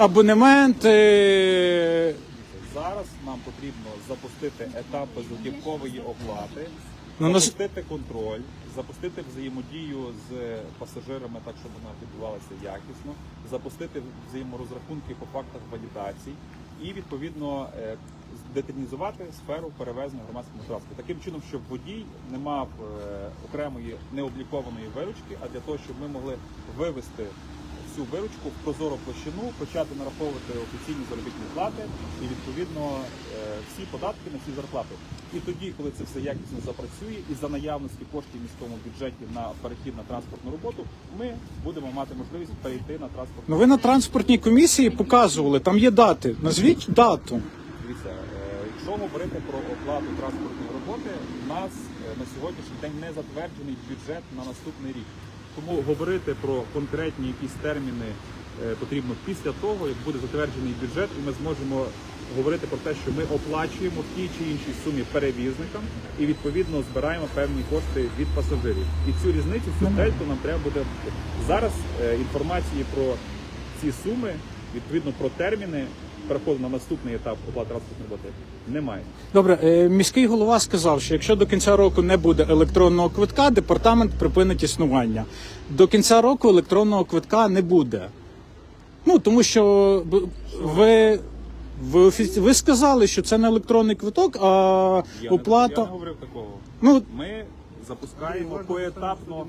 Абонементи. Зараз нам потрібно запустити етап безготівкової оплати, Ну, нас- запустити контроль, запустити взаємодію з пасажирами, так щоб вона відбувалася якісно, запустити взаєморозрахунки по фактах валідацій і відповідно е, деталізувати сферу перевезення громадського транспорту. Таким чином, щоб водій не мав е, окремої необлікованої виручки, а для того, щоб ми могли вивести всю виручку в прозору площину, почати нараховувати офіційні заробітні плати і відповідно е, всі податки на ці зарплати. І тоді, коли це все якісно запрацює, і за наявності коштів в міському бюджеті на перехід на транспортну роботу, ми будемо мати можливість перейти на транспортну. Ну ви на транспортній комісії показували, там є дати. Назвіть дату. Дивіться, е, якщо говорити про оплату транспортної роботи, у нас е, на сьогоднішній день не затверджений бюджет на наступний рік. Тому говорити про конкретні якісь терміни е, потрібно після того, як буде затверджений бюджет, і ми зможемо говорити про те, що ми оплачуємо в тій чи іншій сумі перевізникам і відповідно збираємо певні кошти від пасажирів. І цю різницю, цю дельту нам треба буде зараз е, інформації про ці суми, відповідно про терміни переходу на наступний етап оплати транспортної роботи немає. Добре, е, міський голова сказав, що якщо до кінця року не буде електронного квитка, департамент припинить існування. До кінця року електронного квитка не буде. Ну тому що ви. Ви, офіці... ви сказали, що це не електронний квиток, а Я, оплата. не, я не говорив такого. Ну Ми запускаємо поетапно.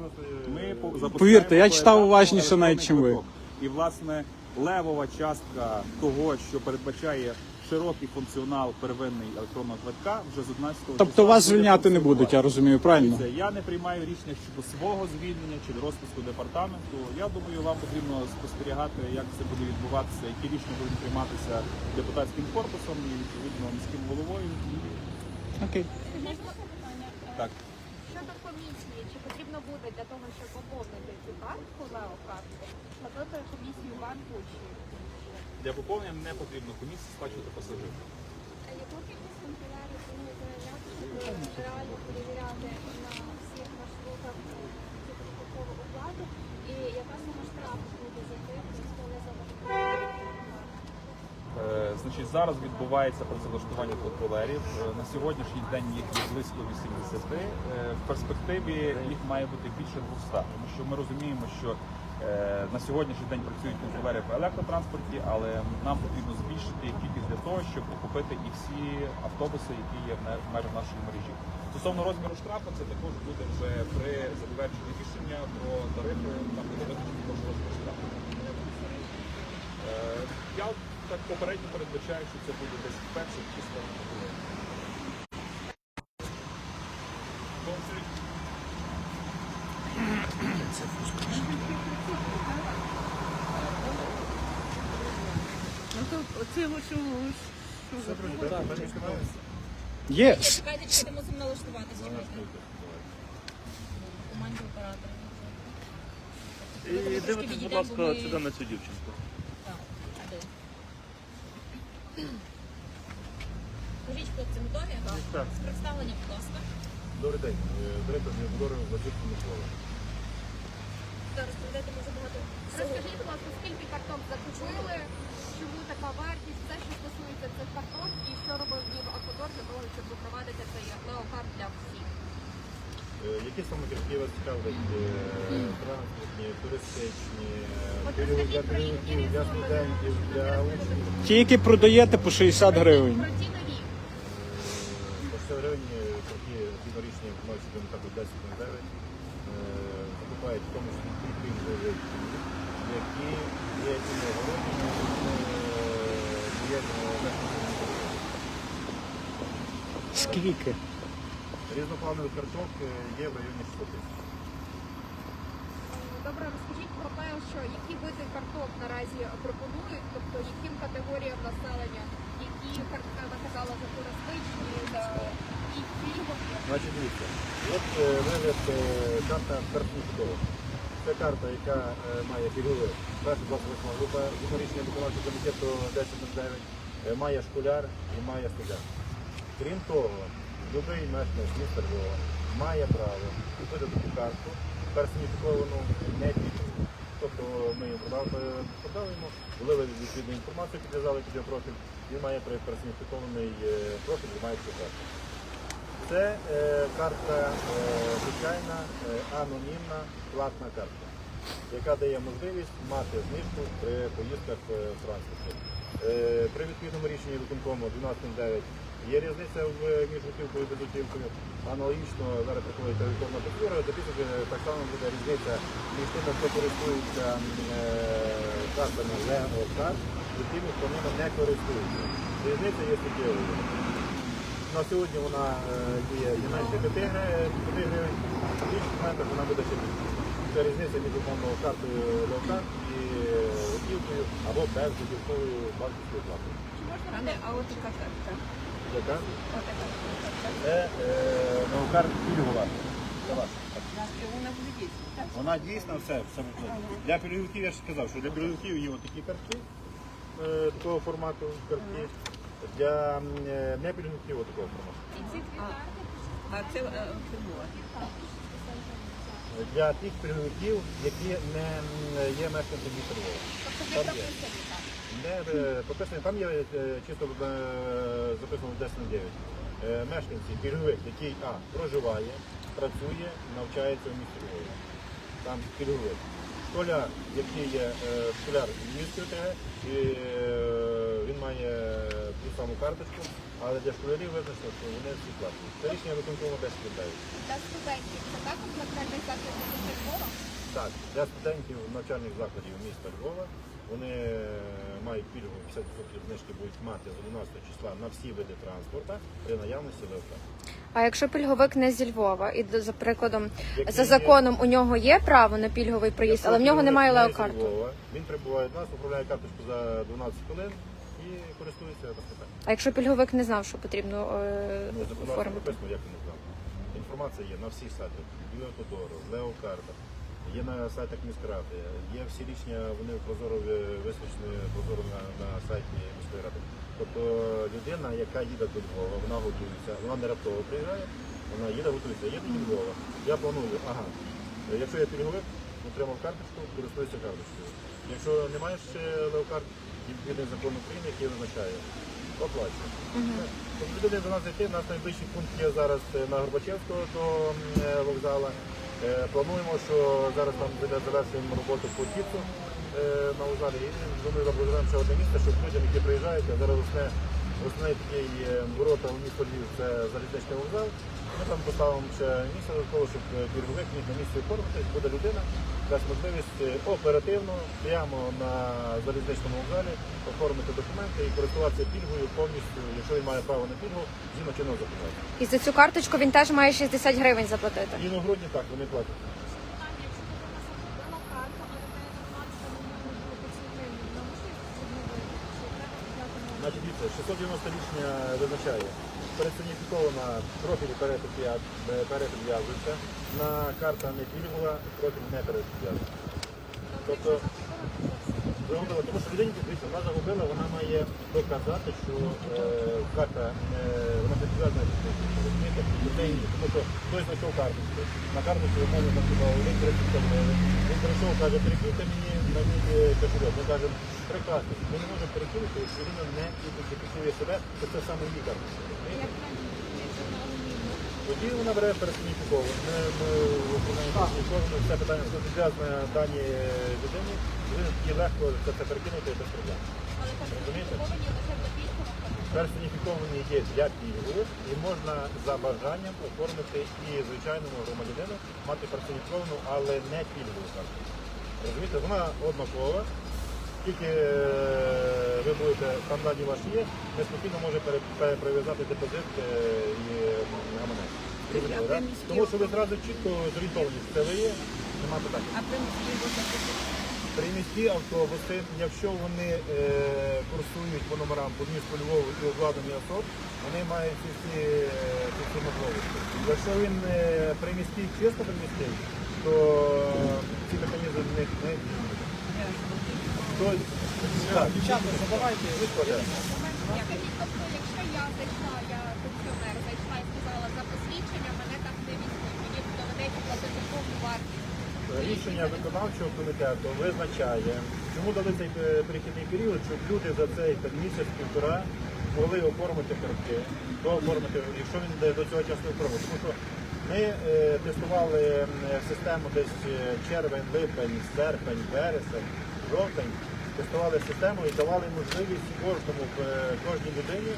Ми запускаємо Повірте, я читав уважніше навіть, чим ви. І власне левова частка того, що передбачає широкий функціонал первинний електронного квитка, вже з 11 Тобто числа вас буде звільняти не будуть, я розумію, правильно? Дивіться, Я не приймаю рішення щодо свого звільнення чи розпуску департаменту. Я думаю, вам потрібно спостерігати, як це буде відбуватися, які рішення будуть прийматися депутатським корпусом і відповідно міським головою. Окей. Можна запитання? Так. Щодо комісії, чи потрібно буде для того, щоб поповнити цю картку Лео картку, платити комісію банку чи Для поповнення не потрібно комісії сплачувати пасажирів. яку кількість канцелярів заявляти, щоб реально перевіряти на всіх маршрутах цю податкову оплату, і яка Значить, зараз відбувається працевлаштування контролерів. Е, На сьогоднішній день їх є близько 80. Е, В перспективі їх має бути більше 200, тому що ми розуміємо, що е, на сьогоднішній день працюють контролери в електротранспорті, але нам потрібно збільшити їх кількість для того, щоб охопити і всі автобуси, які є в межах нашої мережі. Стосовно розміру штрафу, це також буде вже при затвердженні рішення про тарифи, там буде визначено також розмір штрафу. Так попередньо передбачаю, що це буде десь перший після обговорення. Ну то оце. Чекайте, чекайте, мусимо налаштуватися. Команді оператора. І дивитесь, будь ласка, сюди на цю дівчинку. Скажіть, хлопці, готові? Так. З представлення, будь ласка. Добрий день, Е, директор Міжнародного Владимир Микола. Та розповідати дуже багато. Розкажіть, будь ласка, скільки карток закупили, чому така вартість, все, що стосується цих карток, і що робив Днів Аквадор для того, щоб запровадити цей леокарт для всіх. Які саме картки вас цікавлять? Е, Транспортні, туристичні, е, для розкажіть керівників, для студентів, для учнів. Ті, які продаєте по 60 гривень. Про нові. По 100 гривень е, такі згідно мають собі так 10 на 9. Закупають в тому числі ті пільгові, які є і не огороджені, і не є Скільки? Різнопланових карток е, є в районі 100 тисяч. Добре, розкажіть про те, що які види карток наразі пропонують, тобто яким категоріям населення, які картки ви казали за туристичні, за і пільгові. Значить, дивіться, от е, вигляд е, карта першого Це карта, яка е, має пільгове. Перша 28 група рішення виконавчого комітету 1009, е, має школяр і має студент. Крім того, будь-який мешканець міста Львова має право купити таку карту персоніфіковану не пільгову. тобто ми їм продали, продали йому, влили відповідну інформацію, підв'язали під його профіль, він має персоніфікований е, профіль, і має цю карту. Це е, карта е, звичайна, е, анонімна, платна карта, яка дає можливість мати знижку при поїздках е, в транспорті. Е, При відповідному рішенні виконкому 12.9 є різниця в, між готівкою і безготівкою. Аналогічно зараз приходить електронна фактура, допісля так само буде різниця між тими, хто користується е, картами ЛЕО-карт, і тими, хто ними не користується. Різниця є суттєвою. На сьогодні вона е, діє не менше 5 гривень, в інших моментах вона буде ще більше. Це різниця між умовною картою Леокарт і е, готівкою або безготівковою банківською платою. Пане, а от така карта. Яка? Це е, пільгова. Це ваша. Вона дійсно. Вона дійсно все, все. Для пільговиків я ж сказав, що для пільговиків є такі картки е, такого формату картки. Для е, непільговиків такого формату. А це фігура. для тих пільговиків, які не є мешканцями міста прописані, там є е, чисто е, записано 10.9. Е, Мешканці, пільговик, який А проживає, працює, навчається в місті Львові. Там пільговик. Школяр, який є е, школяр Львівської ОТГ, і е, він має ту саму карточку, але для школярів визначено, що вони всі платні. Це рішення виконкому 10 віддають. Для студентів це також навчальний заклад міста Львова? Так, для студентів навчальних закладів міста Львова вони мають пільгу 50% знижки будуть мати з 11 числа на всі види транспорту при наявності ЛВК. А якщо пільговик не зі Львова, і за прикладом Який за є- законом у нього є право на пільговий проїзд, але в нього немає не Він прибуває до нас, управляє карточку за 12 хвилин і користується питань. А якщо пільговик не знав, що потрібно е, Ну, оформити? як він не знав. Інформація є на всіх сайтах, Біотодору, Леокарта, є на сайтах міськради, є всі рішення, вони прозоро ви- висвічені прозоро на, на сайті міської ради. Тобто людина, яка їде до Львова, вона готується, вона не раптово приїжджає, вона їде, готується, їде до Львова. Я планую, ага, якщо я пільговик, отримав карточку, користуюся карточкою. Якщо не маєш ще леокарт, відповідний закон України, який визначає, оплачує. Тобто людини до нас зайти, у нас найближчий пункт є зараз е, на Горбачевського до е, вокзала. Е, Плануємо, що зараз там буде завершуємо роботу по ТІЦу е, на Узалі І думаю, забудемо ще одне місце, щоб людям, які приїжджають, а зараз основне, основний такий е, ворота в місто Львів це залізничний вокзал. Ми там поставимо ще місце того, щоб пірвовик міг на місці оформитись, буде людина, дасть можливість е, оперативно, прямо на залізничному вокзалі оформити документи і користуватися пільгою повністю, якщо він має право на пільгу, згідно чинного законодавства. І за цю карточку він теж має 60 гривень заплатити. І на грудні так вони платять. Значить, дивіться, 690 рішення визначає. Пересоніфікована профіль перепід перепідв'язується. На карта не пільгова, профіль не перепідв'язується. Тобто загубила, тому що людині дивіться, вона загубила, вона має доказати, що е, карта е, вона підтверджена, розумієте, людей. Тому що хтось знайшов карточку, на карточку в мене написав, він 30 гривень. Він прийшов, каже, перекиньте мені на мій е, кошельок. Ми кажемо, прекрасно, ми не можемо перекинути, якщо людина не ідентифікує себе, то це саме її карточка. Тоді вона бере пересоніфіковано. Ми, ми виконуємо пересоніфіковано, все питання зв'язане дані людині, людина тоді легко це, це перекинути без проблем. Розумієте? Персоніфіковані є для пільгових і можна за бажанням оформити і звичайному громадянину мати персоніфіковану, але не пільгову карту. Розумієте, вона однакова, тільки е, ви будете, там дані ваші є, ми спокійно можемо пере- переприв'язати депозит е, і гаманець. Тому що ви зразу чітко зорієнтовані, що це ви є, нема питань. А приміські автобуси, якщо вони е, курсують по номерам по місту Львову і обладнані особ, вони мають ці всі, е, ці всі можливості. Якщо він е, приміський, чисто приміський, то ці механізми в них не діють. Тобто, так, Дівчата, задавайте. якщо я зайшла, я пенсіонер, зайшла і сказала за посвідчення, мене так не візьмуть. Мені доведеться платити повну вартість. рішення виконавчого комітету визначає, чому дали цей е, перехідний період, щоб люди за цей місяць-півтора могли оформити картки, то оформити, якщо він е, до цього часу не оформив. Тому що ми е, тестували систему десь е, червень, липень, серпень, вересень, жовтень. Тестували систему і давали можливість кожному е, кожній людині,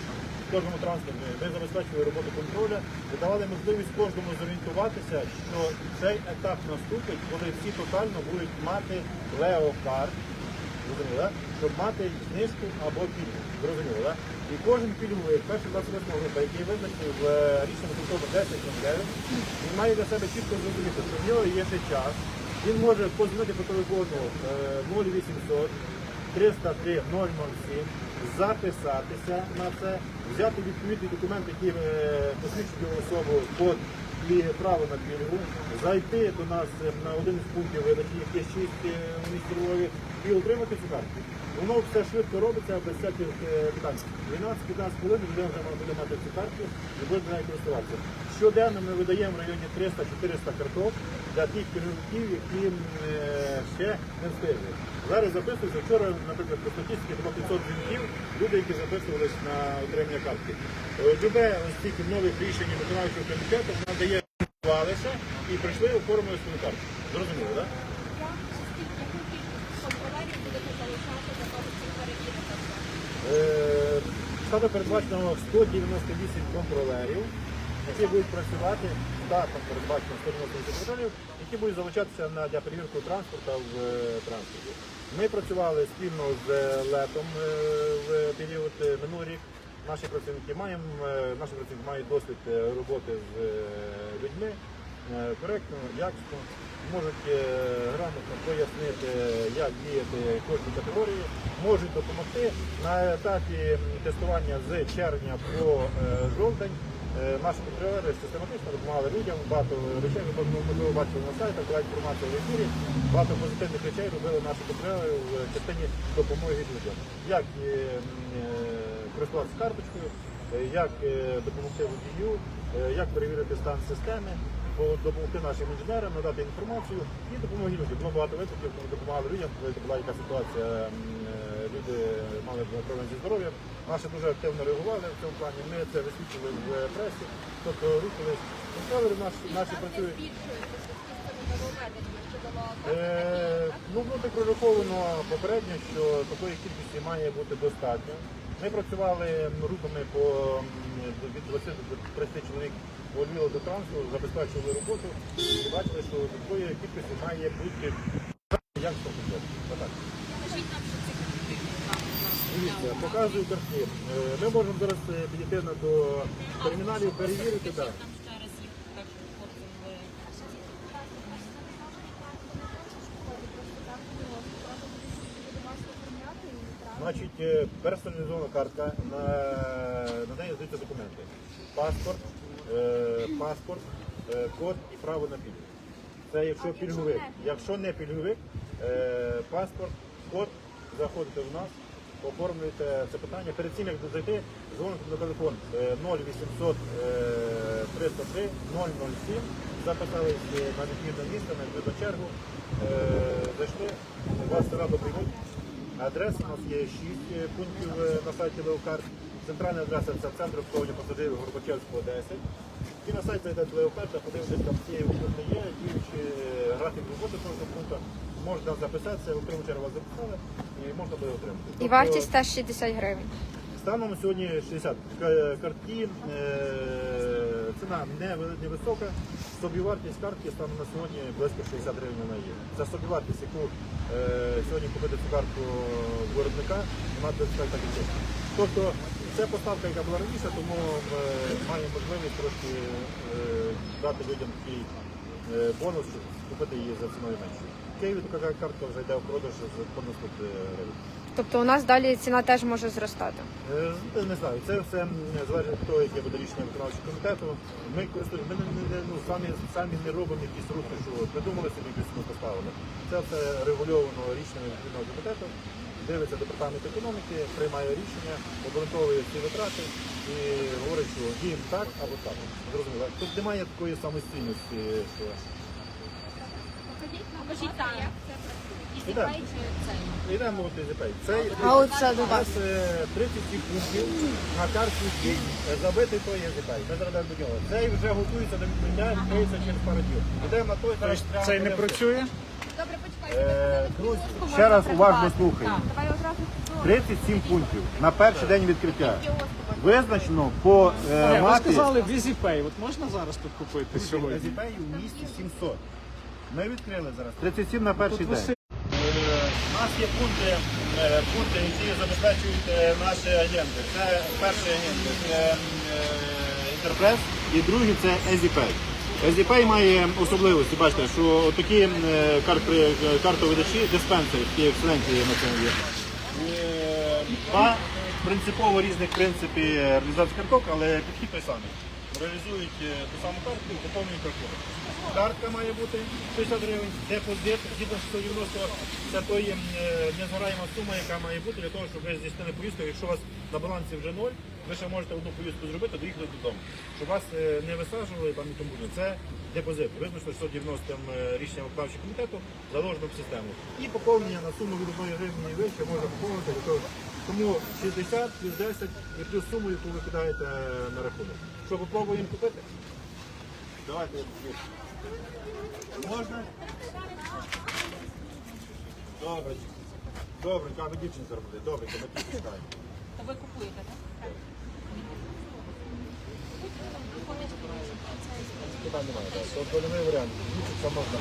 кожному транспорту. Ми забезпечили роботу контролю і давали можливість кожному зорієнтуватися, що цей етап наступить, коли всі тотально будуть мати Зрозуміло, да? щоб мати знижку або пільгу. Зрозуміло, да? І кожен пільговий, перший 28 група, який визначив в рішенні контролю 10.09, він має для себе чітко зрозуміти, що в нього є ще час. Він може позвонити по телефону е, 0800 303 007, записатися на це, взяти відповідний документ, який е, посвідчує особу і право на пільгу, зайти до нас на один з пунктів видачі, які є 6 у місті Львові, і отримати цю картку. Воно все швидко робиться без всяких е, питань. 12-15 хвилин людина вже буде мати цю картку і буде нею користуватися. Щоденно ми видаємо в районі 300-400 карток для тих керівників, які е, ще не встигли. Зараз записуються. Вчора, наприклад, по статистиці було 500 дзвінків, люди, які записувались на отримання картки. Е, Любе ось тільки нових рішень виконавчого комітету вона дає і прийшли оформили свою картку. Зрозуміло, так? Скільки яку кількість контролерів будете залишати для того, щоб перевірити це? Е, передбачено 198 контролерів, які будуть працювати штатом передбачено 198 контролерів, які будуть залучатися на для перевірки транспорту в е, транспорті. Ми працювали спільно з е, летом е, в період минулий рік. Наші працівники маємо наші працівники мають досвід роботи з людьми коректно, якісно, можуть е, грамотно пояснити, як діяти кожній категорії, можуть допомогти на етапі тестування з червня по е, жовтень. е, Наші контролери систематично допомагали людям, багато речей, ви бачили на сайтах, була інформація в ефірі, багато позитивних речей робили наші контролери в частині допомоги людям. Як користуватися карточкою, як допомогти водію, як перевірити стан системи, допомогти нашим інженерам, надати інформацію і допомоги людям. Було багато випадків, коли допомагали людям, коли була яка ситуація, е, люди мали проблеми зі здоров'ям. Наші дуже активно реагували в цьому плані. Ми це висвітлювали в пресі, тобто рухались. Контролери наші, наші працюють. Е, ну, буде прораховано попередньо, що такої кількості має бути достатньо. Ми працювали руками по від 20 до 30 чоловік Львіву до трансу, забезпечували роботу і бачили, що такої кількості має бути як що Дивіться, показую картки. Е, Ми можемо зараз е, підійти до терміналів, перевірити. Так. Значить, е, персоналізована картка, на, на неї здаються документи. Паспорт, е, паспорт, е, код і право на пільгу. Це якщо пільговик. Якщо не пільговик, е, паспорт, код, заходите в нас, оформлюєте це питання. Перед цим як зайти, дзвоните на телефон е, 0800 е, 303 007, записались е, на відповідне місце, на відповідну чергу, е, зайшли, вас радо приймуть. Адреса у нас є 6 пунктів е, на сайті Леокарт. Центральна адреса це центр обслуговування пасажирів Горбачевського 10. І на сайт зайдете Леокарта, подивитесь, там всі пункти є, діючи е, графік роботи кожного пункту. Можна записатися, в першу чергу вас записали і можна буде отримати. І Тобто, вартість теж 60 гривень. Станом сьогодні 60 К- картки, е, ціна не невисока. Собівартість картки станом на сьогодні близько 60 гривень вона є. Це собівартість, яку е, сьогодні купити цю картку виробника, вона так і є. Тобто це поставка, яка була раніше, тому е, має можливість трошки е, дати людям такий е, бонус, щоб купити її за ціною менше. В Києві така картка вже йде в продаж за понад 100 гривень. Тобто у нас далі ціна теж може зростати. Е, Не знаю, це все залежить від того, яке буде рішення виконавчого комітету. Ми користуємося, ми не, ну, самі, самі не робимо якісь рухи, що придумали собі якусь ціну поставили. Це все регульовано рішенням відповідного комітету. Дивиться департамент економіки, приймає рішення, обґрунтовує ці витрати і говорить, що діємо так або так. Зрозуміло. Тут немає такої самостійності, що Покажіть нам. Ідемо. Йдемо от ЗП. Цей А оце до у вас. нас е, 37 пунктів на карті. Е, Забитий той ЄЗП. Ми зараз до нього. Цей вже готується до відкриття, відкриється через пару днів. Йдемо на той, зараз Тобто прямо цей не працює? Добре, почекайте. Е, Друзі, ще раз уважно. Давай одразу 37 пунктів на перший день відкриття. Визначено по е, Ні, Ви мапі сказали в EasyPay. От можна зараз тут купити сьогодні? Езіпеї в місті 700. Ми відкрили зараз 37 на перший день. Нас є пункти, е, пункти, які забезпечують е, наші агенти. Це перший агент це Інтерпрес і другий це EasyPay. EasyPay має особливості, бачите, що такі е, картовидачі, диспенсери, такі екселенті на цьому є. Два принципово різних принципів реалізації карток, але підхід той самий. Реалізують е, ту саму картку і поповнюють рахунок. Картка має бути 60 гривень, депозит, згідно 690, це той е, незгораєма сума, яка має бути для того, щоб ви здійснили поїздку. Якщо у вас на балансі вже ноль, ви ще можете одну поїздку зробити, доїхати додому. Щоб вас е, не висаджували там і тому подібне. Це депозит. Визначено 690 рішенням виконавчого комітету заложено в систему. І поповнення на суму від 1 гривні і вище можна поповнити. для того. Тому 60 плюс 10 і плюс суму, яку ви кидаєте на рахунок. Що, попробуємо купити? Давайте я. Можна? Добре. Добре, каже дівчинка робить. Добре, ми тут чекаємо. Та ви купуєте, так? Питань немає. так. Тобто немає варіантів. Дівчинка можна.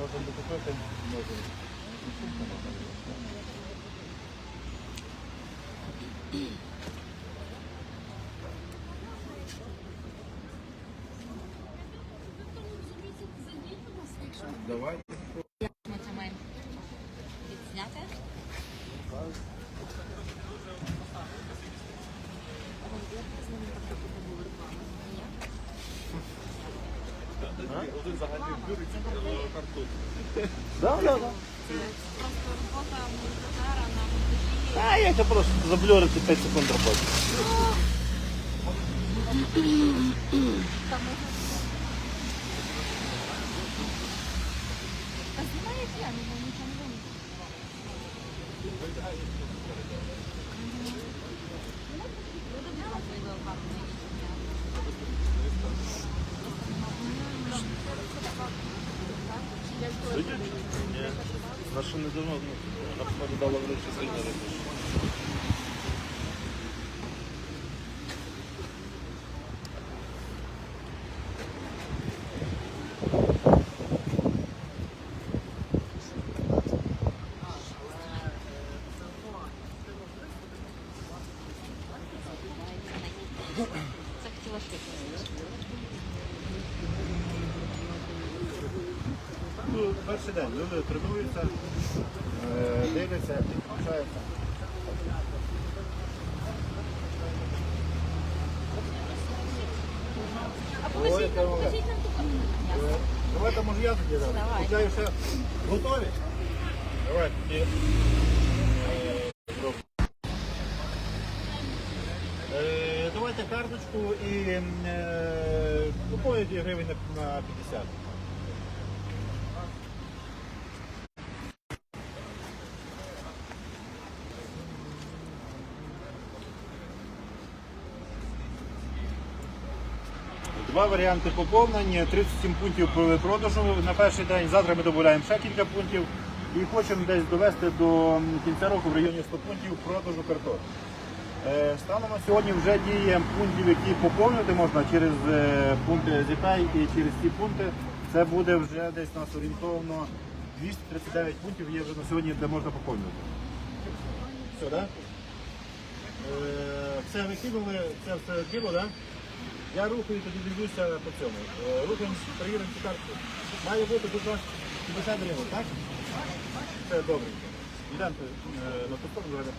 Можна докупити, можна. Давай. Ми це маємо відзняти. Один загальний збір карту. Да, да, да. Просто робота монтажера на монтажі. А я це просто заблюрити 5 секунд роботи. Та знімаєш я, ну нічого не вийде. Наша недавно на посаді дала велике перший день. Люди тренуються, е, дивляться, підключаються. Покажіть нам, ту. Е, Давайте, може, я тоді дам. Готові? Давай, тоді. Е, зробимо. Е, Давайте карточку і е, купуєте гривень на 50. Два варіанти поповнення, 37 пунктів продажу на перший день. Завтра ми додаємо ще кілька пунктів і хочемо десь довести до кінця року в районі 100 пунктів продажу картоплі. Е, Станом на сьогодні вже діє пунктів, які поповнювати можна через е, пункти ЗІПЕЙ і через ці пункти. Це буде вже десь у нас орієнтовно 239 пунктів є вже на сьогодні, де можна поповнювати. Все, так? Е, Все викинули, це все діло, так? Я рухаю, тоді дивлюся по цьому. Е, Рухаємо, перевіримо цю картку. Має бути тут 50 гривень, так? Все добре. Йдемо е, на ту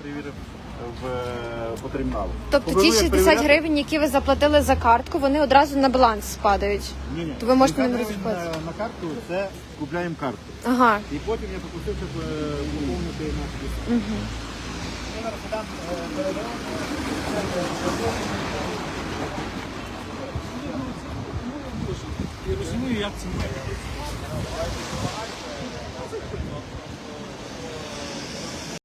перевіримо в, е, по терміналу. Тобто ті 60 гривень, які ви заплатили за картку, вони одразу на баланс спадають. Ні, ні. То ви можете 50 ним гривень на, на картку, це купляємо картку. Ага. І потім я попросив, щоб поповнити ліс. Угу. Зараз Yarısını yatsınlar.